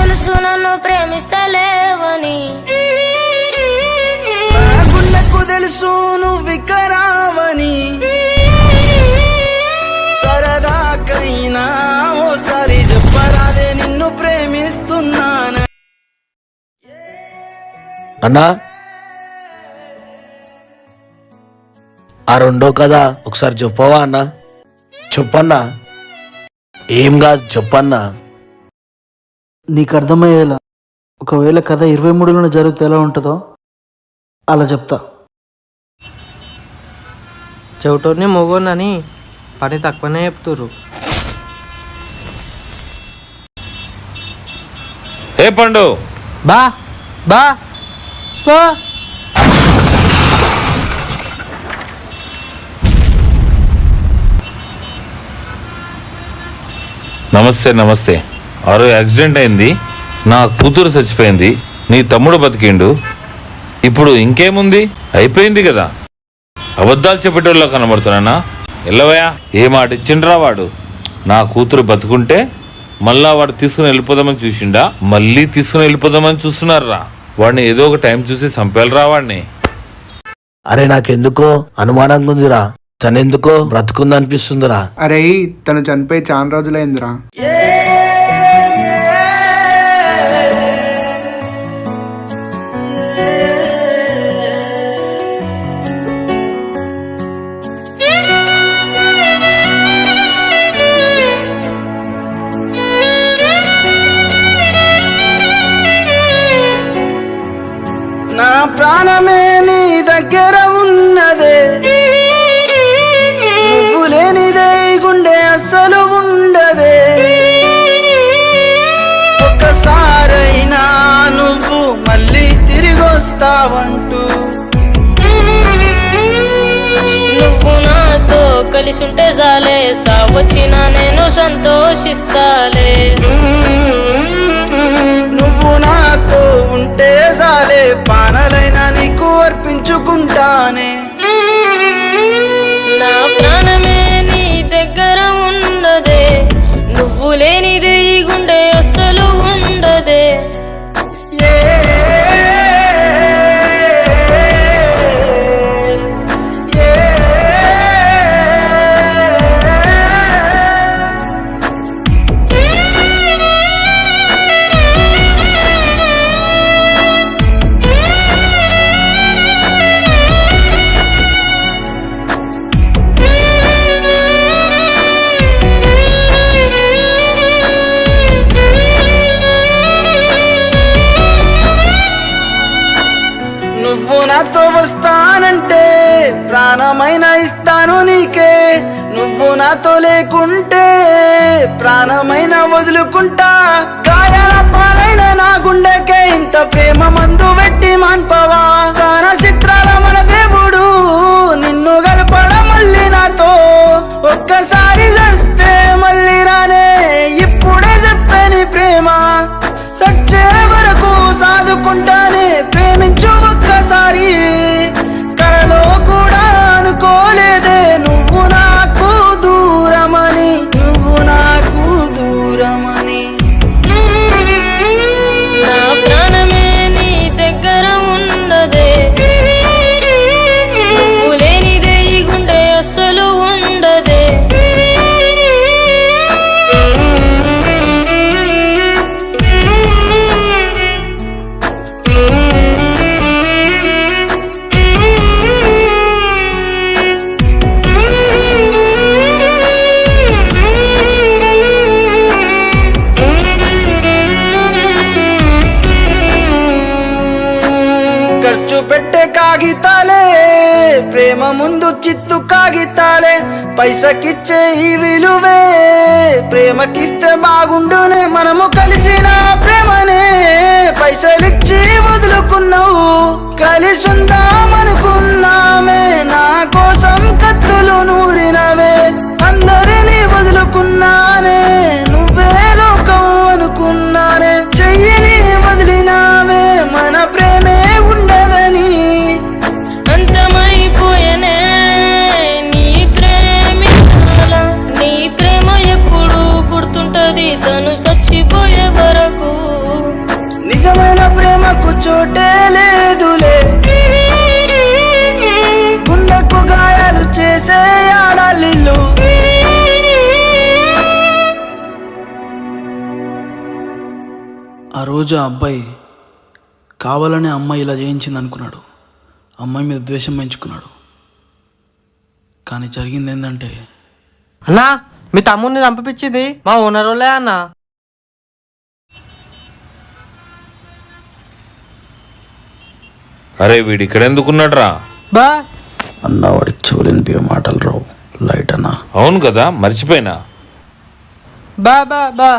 తెలుసు నన్ను ప్రేమిస్తలేవని. గుండెకు తెలుసు నువ్వు వికరావని సరదాకైనా ఓసారి చెప్పరాదే నిన్ను ప్రేమిస్తున్నాను. అన్నా ఆ రెండో కదా ఒకసారి చెప్పవా అన్నా? చెప్పన్నా? ఏం కాదు చెప్పన్నా. నీకు అర్థమయ్యేలా ఒకవేళ కథ ఇరవై మూడులోనే జరిగితే ఎలా ఉంటుందో అలా చెప్తా. చెవిటోని మొగోనని పని తక్కువనే చెప్తుర్రు. ఏ పండు? బా బా బా. నమస్తే నమస్తే. ఆరో యాక్సిడెంట్ అయింది. నా కూతురు చచ్చిపోయింది. నీ తమ్ముడు బతికిండు. ఇప్పుడు ఇంకేముంది? అయిపోయింది కదా. అబద్ధాలు చెప్పేటోళ్ళ కనబడుతున్నానా? ఎల్లవయా ఏ మాట ఇచ్చిండ్రా వాడు? నా కూతురు బతుకుంటే మళ్ళా వాడు తీసుకుని వెళ్ళిపోదామని చూసిండా? మళ్ళీ తీసుకుని వెళ్ళిపోదామని చూస్తున్నారా? వాడిని ఏదో ఒక టైం చూసి చంపేయాలరా వాడిని. అరే నాకెందుకో? అనుమానంగా ఉందిరా తనెందుకో? బ్రతుకుందనిపిస్తుందిరా. అరే తను చనిపోయి చాలా రోజులైందిరా. వస్తావంటూ. నువ్వు నాతో కలిసి ఉంటే చాలే సావచ్చిన నేను సంతోషిస్తాలే. నాతో వస్తానంటే ప్రాణమైన ఇస్తాను నీకే. నువ్వు నాతో లేకుంటే ప్రాణమైన వదులుకుంటా. గాయాల పాలైన నా గుండెకే ఇంత ప్రేమ మందు పెట్టి మాన్పవా. ఖర్చు పెట్టే కాగితాలే ప్రేమ ముందు చిత్తు కాగితాలే పైసకిచ్చే ఈ విలువే. ప్రేమకిస్తే బాగుండునే మనము కలిసిన ప్రేమనే. పైసలిచ్చి వదులుకున్నావు కలిసి ఆ రోజు ఆ అబ్బాయి కావాలనే అమ్మాయి ఇలా చేయించింది అనుకున్నాడు అమ్మాయి మీద ద్వేషం పెంచుకున్నాడు. కానీ జరిగింది ఏంటంటే అన్నా మీ తమ్ముడిని చంపించింది మా ఓనర్ వాళ్ళే అన్నా. అరే వీడు ఇక్కడ ఎందుకున్నాడ్రా? బా. అన్న వాడికి చెవులేనిపే మాటలు రావు. లైట్ అన్నా. అవును కదా మర్చిపోయినా? బా బా బా.